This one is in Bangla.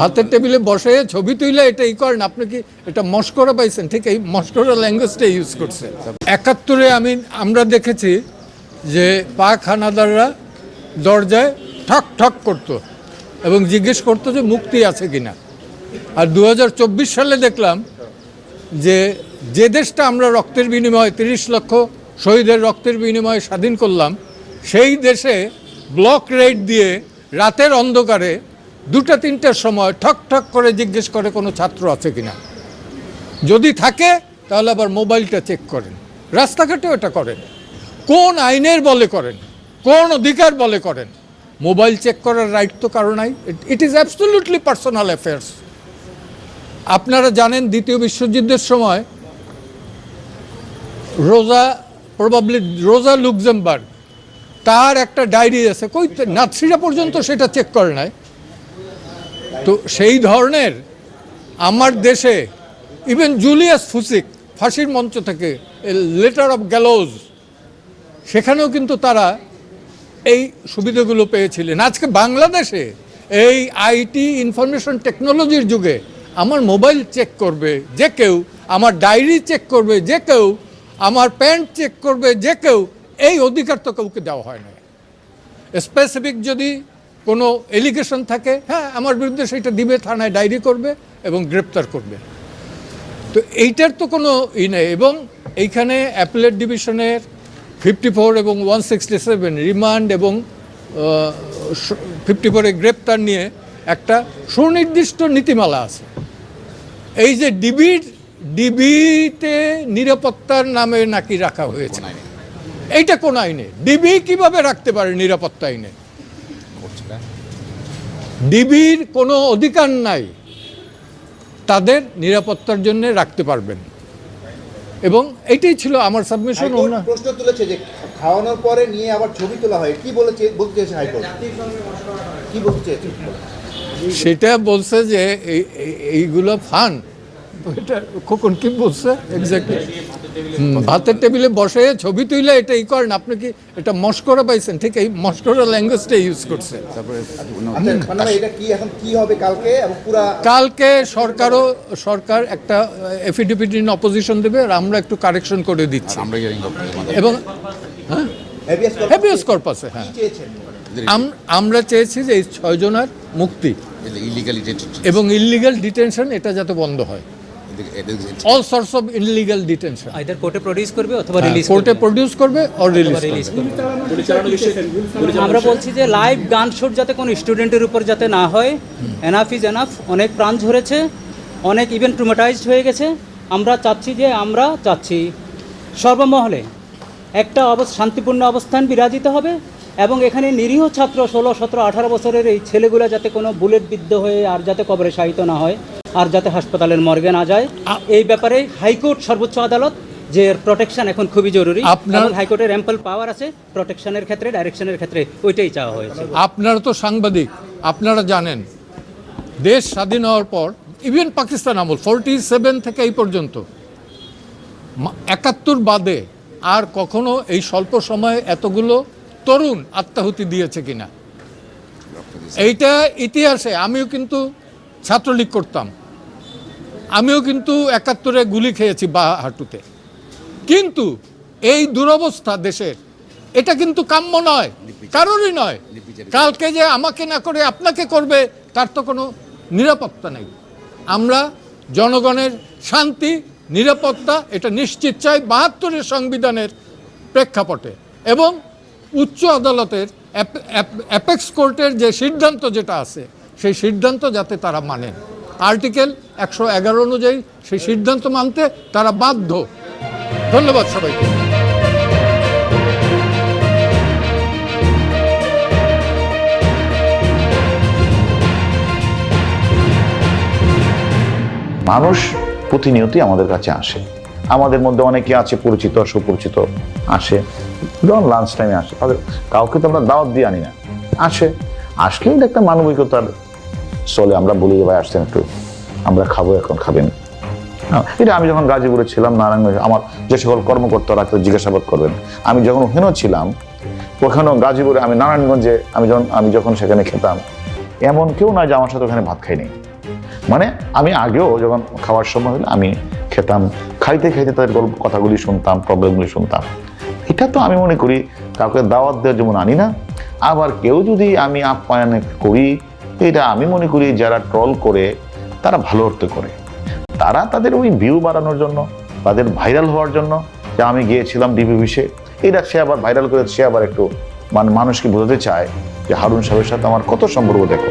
হাতের টেবিলে বসে ছবি তুইলে এটা ই করেন, আপনি কি এটা মস্করা পাইছেন? ঠিক এই মস্করা ল্যাঙ্গুয়েজটা ইউজ করছে একাত্তরে আমি, আমরা দেখেছি যে পাক হানাদাররা দরজায় ঠক ঠক করতো এবং জিজ্ঞেস করতো যে মুক্তি আছে কিনা। আর দু হাজার চব্বিশ সালে দেখলাম যে যে দেশটা আমরা রক্তের বিনিময়ে তিরিশ লক্ষ শহীদের রক্তের বিনিময়ে স্বাধীন করলাম, সেই দেশে ব্লক রেড দিয়ে রাতের অন্ধকারে দুটা তিনটার সময় ঠক ঠক করে জিজ্ঞেস করে কোনো ছাত্র আছে কিনা। যদি থাকে, তাহলে আবার মোবাইলটা চেক করেন। রাস্তাঘাটেও এটা করেন। কোন আইনের বলে করেন? কোন অধিকার বলে করেন? মোবাইল চেক করার রাইট তো কারও নাই। It is absolutely personal affairs আপনারা জানেন দ্বিতীয় বিশ্বযুদ্ধের সময় রোজা প্রবাবলি রোজা লুক্সেমবার্গ, তার একটা ডায়েরি আছে। কই নাৎসিরা পর্যন্ত সেটা চেক করে নাই। তো সেই ধরনের আমার দেশে ইভেন জুলিয়াস ফুসিক ফাঁসির মঞ্চ থেকে লেটার অফ গ্যালোজ সেখানেও কিন্তু তারা এই সুবিধাগুলো পেয়েছিলেন। আজকে বাংলাদেশে এই আইটি ইনফরমেশন টেকনোলজির যুগে আমার মোবাইল চেক করবে যে কেউ, আমার ডায়েরি চেক করবে যে কেউ, আমার প্যান্ট চেক করবে যে কেউ, এই অধিকার তো কাউকে দেওয়া হয় না স্পেসিফিক যদি কোনো এলিগেশন থাকে হ্যাঁ আমার বিরুদ্ধে সেটা দিবে থানায় ডায়েরি করবে এবং গ্রেপ্তার করবে। তো এইটার তো কোনো ই নেই এবং এইখানে অ্যাপেলেট ডিভিশনের ফিফটি ফোর এবং ওয়ান সিক্সটি সেভেন রিমান্ড এবং ফিফটি ফোরে গ্রেপ্তার নিয়ে একটা সুনির্দিষ্ট নীতিমালা আছে। এই যে ডিবির ডিবিতে নিরাপত্তার নামে নাকি রাখা হয়েছে এইটা কোন আইনে? ডিবি কীভাবে রাখতে পারে নিরাপত্তা আইনে? ডিবির কোনো অধিকার নাই। তাদের নিরাপত্তার জন্য রাখতে পারবেন। এবং এটাই ছিল আমার সাবমিশন প্রশ্ন তুলেছে যে খাওয়ানোর পরে নিয়ে আবার ছবি তোলা হয়। কি বলেছে বলতে চেয়েছে হাইকোর্ট? কি বলতে সেটা বলছে যে এই- এই- এইগুলো ফান। এটা খোকন কি বলছে? এক্স্যাক্টলি ভাতের টেবিলে বসে ছবি তুইলে এটা ই করেন আপনি কি এটা মস্করা পাইছেন? ঠিক এই মস্করা ল্যাঙ্গুয়েজটা ইউজ করছে তারপরে মানে এটা কি এখন কি হবে কালকে? এবং পুরা কালকে সরকারও সরকার একটা এফিডেভিট ইন অপোজিশন দেবে আর আমরা একটু কারেকশন করে দিচ্ছি। এবং হেভিয়াস হ্যাভিয়াস কর্পাসে হ্যাঁ। আম- আমরা চেয়েছি যে এই ছয়জনের মুক্তি এবং ইলিগাল ডিটেনশন এটা যাতে বন্ধ হয়। All source of illegal detention either কোর্টে প্রডিউস করবে অথবা রিলিজ কোর্টে প্রডিউস করবে। অর রিলিজ করবে। আমরা বলছি যে লাইভ গান শুট যাতে কোনো স্টুডেন্টের উপর যাতে না হয় এনাফ ইজ এনাফ অনেক প্রাণ ঝরেছে অনেক ইভেন ট্রুমাটাইজড হয়ে গেছে আমরা চাচ্ছি যে আমরা চাচ্ছি। সর্বমহলে একটা অবস্থা শান্তিপূর্ণ অবস্থান বিরাজিত হবে এবং এখানে নিরীহ ছাত্র ষোলো সতেরো আঠারো বছরের এই ছেলেগুলো যাতে কোনো বুলেট বিদ্ধ হয়ে আর যাতে কবরে শায়িত না হয় আর যাতে হাসপাতালের মর্গে না যায়। এই ব্যাপারে হাইকোর্ট সর্বোচ্চ আদালত যে প্রোটেকশন এখন খুবই জরুরি। আপনার- হাইকোর্টের অ্যাম্পল পাওয়ার আছে প্রোটেকশনের ক্ষেত্রে ডাইরেকশনের ক্ষেত্রে ওইটাই চাওয়া হয়েছে। আপনারা তো সাংবাদিক আপনারা জানেন দেশ স্বাধীন হওয়ার পর ইভেন পাকিস্তান আমল ফোরটি সেভেন থেকে এই পর্যন্ত একাত্তর বাদে আর কখনো এই স্বল্প সময়ে এতগুলো তরুণ আত্মাহুতি দিয়েছে কিনা? এইটা ইতিহাসে আমিও কিন্তু ছাত্রলীগ করতাম। আমিও কিন্তু একাত্তরে গুলি খেয়েছি বা হাঁটুতে। কিন্তু এই দুরবস্থা দেশের এটা কিন্তু কাম্য নয় কারোরই নয়। কালকে যে আমাকে না করে আপনাকে করবে তার তো কোনো নিরাপত্তা নেই। আমরা জনগণের শান্তি নিরাপত্তা এটা নিশ্চিত চাই বাহাত্তরের সংবিধানের প্রেক্ষাপটে। এবং উচ্চ আদালতের অ্যাপ- অ্যাপ- অ্যাপেক্স কোর্টের যে সিদ্ধান্ত যেটা আছে সেই সিদ্ধান্ত যাতে তারা মানেন আর্টিকেল একশো এগারো অনুযায়ী সেই সিদ্ধান্ত মানতে তারা বাধ্য। ধন্যবাদ সবাইকে। মানুষ প্রতিনিয়তই আমাদের কাছে আসে। আমাদের মধ্যে অনেকে আছে পরিচিত, সুপরিচিত আসে। যখন লাঞ্চ টাইমে আসে। তাদের কাউকে তো আমরা দাওয়াত দিয়ে আনি না। আসে। আসলেই একটা মানবিকতার চলে আমরা বলি যে ভাই আসছেন একটু আমরা খাব এখন খাবেন। এটা আমি যখন গাজীপুরে ছিলাম নারায়ণগঞ্জ আমার যে সকল কর্মকর্তারা তো জিজ্ঞাসাবাদ করবেন আমি যখন ওখানে ছিলাম ওখানেও গাজীপুরে আমি নারায়ণগঞ্জে আমি যখন আমি যখন সেখানে খেতাম এমন কেউ নয় যে আমার সাথে ওখানে ভাত খাইনি মানে আমি আগেও যখন খাওয়ার সময় হলে আমি খেতাম খাইতে খাইতে তাদের গল্প কথাগুলি শুনতাম প্রবলেমগুলি শুনতাম। এটা তো আমি মনে করি কাউকে দাওয়াত দেওয়ার যেমন আনি না। আবার কেউ যদি আমি আপ্যায়ন করি এটা আমি মনে করি যারা ট্রল করে, তারা ভালো অর্থ করে। তারা তাদের ওই ভিউ বাড়ানোর জন্য, তাদের ভাইরাল হওয়ার জন্য, যে আমি গিয়েছিলাম ডিবি বিষে এটা সে আবার ভাইরাল করে, সে আবার একটু মানে মানুষকে বোঝাতে চায় যে হারুন সাহেবের সাথে আমার কত সম্পর্ক দেখো।